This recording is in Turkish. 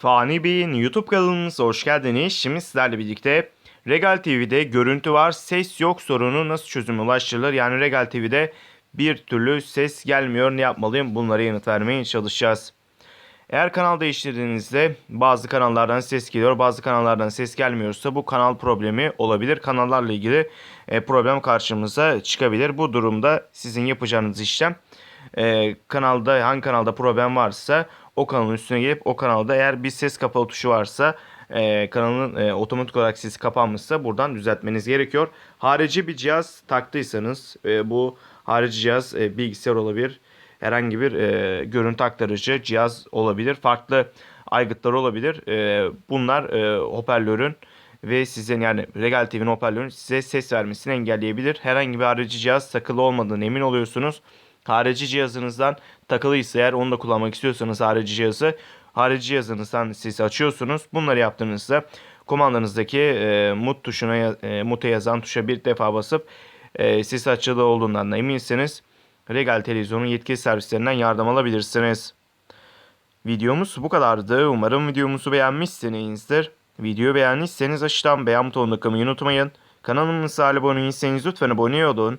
Fani Bey'in YouTube kanalımıza hoş geldiniz. Şimdi sizlerle birlikte Regal TV'de görüntü var, ses yok sorunu nasıl çözüme ulaştırılır? Yani Regal TV'de bir türlü ses gelmiyor. Ne yapmalıyım? Bunlara yanıt vermeye çalışacağız. Eğer kanal değiştirdiğinizde bazı kanallardan ses geliyor, bazı kanallardan ses gelmiyorsa bu kanal problemi olabilir. Kanallarla ilgili e, problem karşımıza çıkabilir. Bu durumda sizin yapacağınız işlem e, kanalda hangi kanalda problem varsa o kanalın üstüne gelip o kanalda eğer bir ses kapalı tuşu varsa e, kanalın e, otomatik olarak sesi kapanmışsa buradan düzeltmeniz gerekiyor. Harici bir cihaz taktıysanız e, bu harici cihaz e, bilgisayar olabilir. Herhangi bir e, görüntü aktarıcı cihaz olabilir. Farklı aygıtlar olabilir. E, bunlar e, hoparlörün ve sizin yani Regal TV'nin hoparlörün size ses vermesini engelleyebilir. Herhangi bir harici cihaz takılı olmadığını emin oluyorsunuz. Harici cihazınızdan takılıysa eğer onu da kullanmak istiyorsanız harici cihazı harici cihazınızdan sesi açıyorsunuz. Bunları yaptığınızda kumandanızdaki e, mut tuşuna e, mute yazan tuşa bir defa basıp e, ses açılı olduğundan da eminseniz Regal Televizyon'un yetkili servislerinden yardım alabilirsiniz. Videomuz bu kadardı. Umarım videomuzu beğenmişsinizdir. Videoyu beğendiyseniz aşağıdan beğen butonuna kılmayı unutmayın. Kanalımıza abone değilseniz lütfen abone olun.